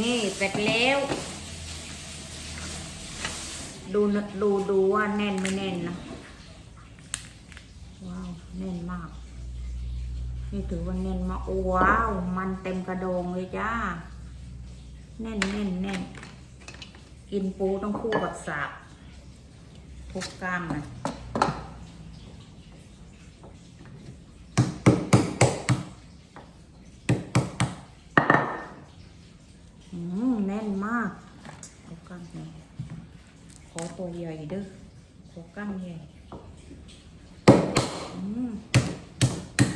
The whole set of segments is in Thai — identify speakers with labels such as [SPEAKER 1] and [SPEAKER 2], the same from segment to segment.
[SPEAKER 1] นี่เสร็จแล้ว ดูนะดูดูว่าแน่นไม่แน่นนะว้าวแน่นมาก นี่ถือว่าแน่นมากโอ้ว้าว มันเต็มกระโดงเลยจ้า แน่นแน่นแน่นกินปูต้องคู่กับสาบทุกกล้ามนะอืมแน่นมากทุกกล้ามนี่ขอ ตัวใหญ่เด้อขอกล้ามใหญ่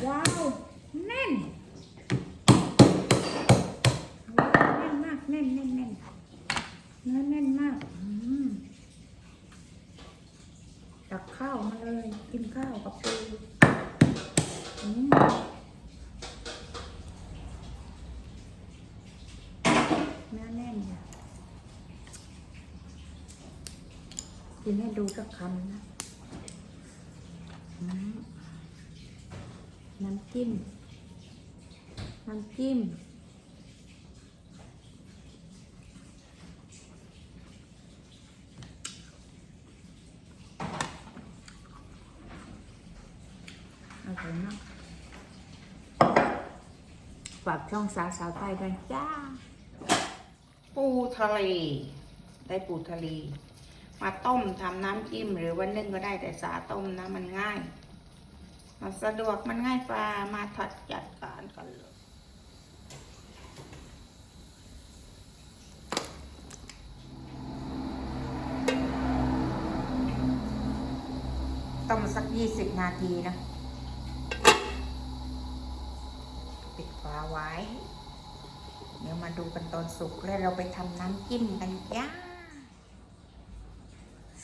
[SPEAKER 1] ว้าว แน่นแน่นมาก แน่นแน่นแน่นเนื้อแน่นมากตักข้าวมาเลย กินข้าวกับปูอืมเนื้อแน่นค่ะ กินให้ดูสักคำนะน้ำจิ้ม น้ำจิ้ม อร่อยมากฝากช่องสาวสาวไทยกันจ้า ปูทะเล ได้ปูทะเล มาต้มทำน้ำจิ้มหรือว่านึ่งก็ได้แต่สาต้มนะมันง่าย มันสะดวกมันง่ายปลามาถัดจัดการกันเลยต้มสักยี่สิบนาทีนะ ปิดฝาไว้ เดี๋ยวมาดูกันตอนสุกแล้วเราไปทำน้ำจิ้มกันจ้า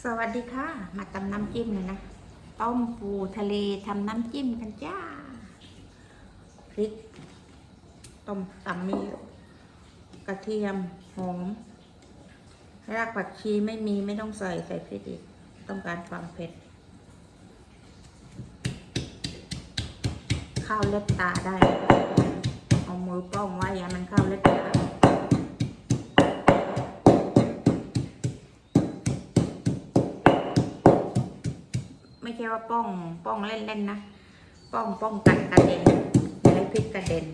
[SPEAKER 1] สวัสดีค่ะ มาทำน้ำจิ้มเลยนะ ต้มปูทะเลทำน้ำจิ้มกันจ้า พริก ต้มตำมีกระเทียม หอม รากผักชีไม่มีไม่ต้องใส่ใส่พริกอีก ต้องการความเผ็ด ข้าวเล็บตาได้ เอามือป้องไว้อย่ามันข้าวเล็บตา ช่ว่าป้องป้องเล่นๆนะ ป้องป้องกันกระเด็นอย่าใช้พริกกระเด็น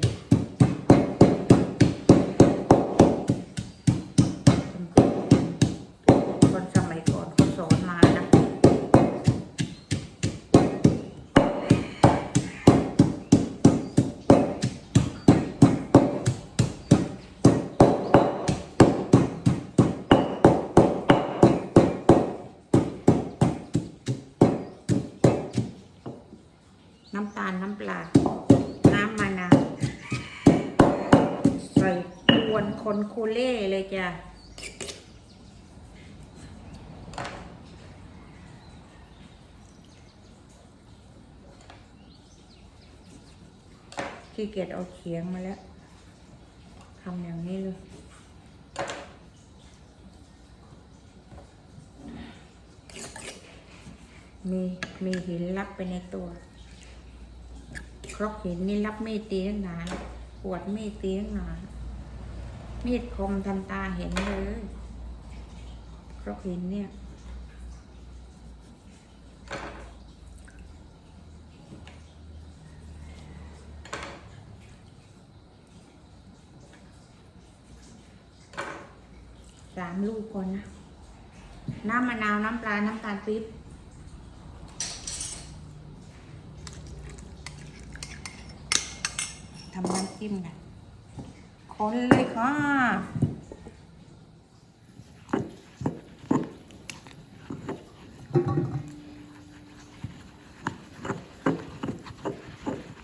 [SPEAKER 1] น้ำตาลน้ำปลา น้ำมะนาวใส่กวนคนคูเล่เลยจ้ะขี้เกียจเอาเขียงมาแล้วทำอย่างนี้เลยมีมีหินรับไปในตัว ครกหินนี่รับมีดตีตั้งนานปวดมีดตีตั้งนานมีดคมทันตาเห็นเลย ครกหินเนี่ยสามลูกก่อนนะ น้ำมะนาว น้ำปลา น้ำตาลปี๊บ ทำน้ำจิ้มกันคนเลยค่ะ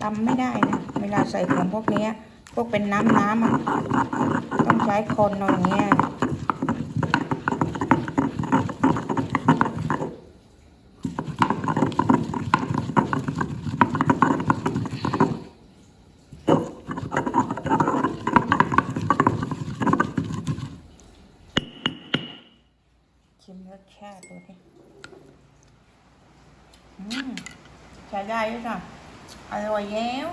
[SPEAKER 1] ตำไม่ได้นะ เวลาใส่ของพวกนี้ พวกเป็นน้ำน้ำอะ ต้องใช้คนเอาอย่างเงี้ย ใช้ได้ด้วยค่ะอร่อยแล้ว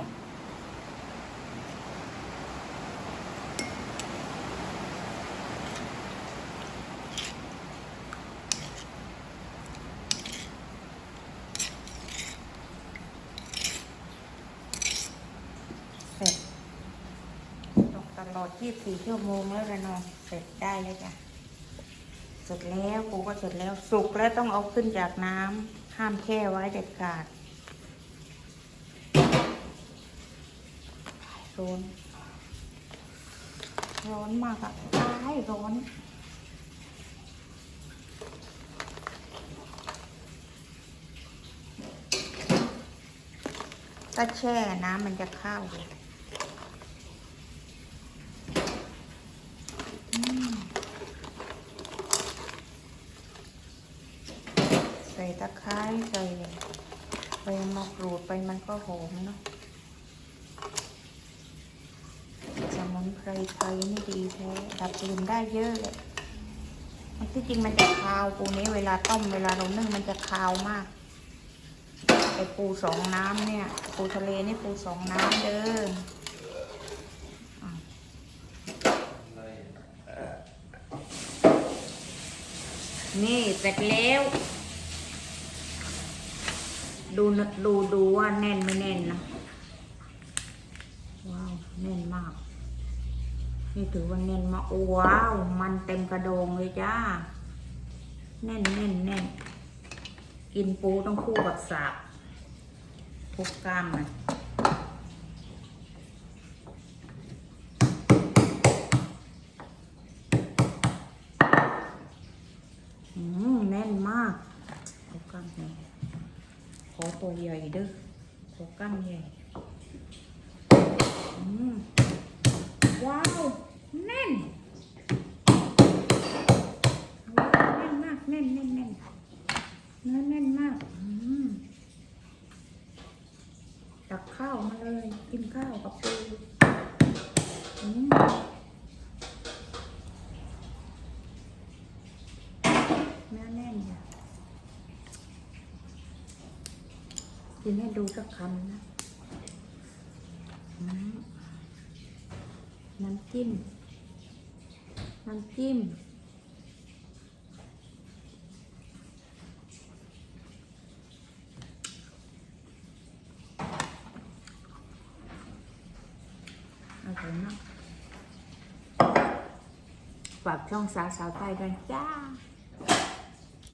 [SPEAKER 1] เสร็จตกตลอสี่ชั่วโมงแล้วเนะนอนเสร็จได้แล้วจ้ะ เสร็จแล้วกูก็เสร็จแล้ว สุกแล้วต้องเอาขึ้นจากน้ำ ห้ามแช่ไว้เด็ดขาดร้อนร้อนมากอะตายร้อนถ้าแช่น้ำมันจะเข้าอืมใส่ตะ ไคร้ใส่ใบมะกรูดไปมันก็หอมเนาะสมุนไพรไทยนี่ดีแท้ดับกลิ่นได้เยอะเลยมันที่จริงมันจะคาวปูนี้เวลาต้มเวลาเรานึ่งมันจะคาวมากไอปูสองน้ำเนี่ย ปูทะเลนี่ปูสองน้ำเด้อนี่เสร็จแล้ว ดูดูดูว่าแน่นไม่แน่นนะ ว้าว แน่นมาก นี่ถือว่าแน่นมากอ้ว้าว มันเต็มกระโดงเลยจ้า แน่นแน่นแน่น กินปูต้องคู่กับสาบทุกกล้ามมันอืมแน่นมากทุกกล้ามใหญ่ข อตัวใหญ่เด้อขอกล้ามใหญ่ว้าว แน่น แน่นมาก แน่นแน่นแน่นเนื้อแน่นมากตักข้าวมาเลย กินข้าวกับปูอืมเนื้อแน่นจ้ะ กินให้ดูสักคำนะน้ำจิ้ม น้ำจิ้ม อร่อยมากฝากช่องสาวสาวไทยด้วยจ้า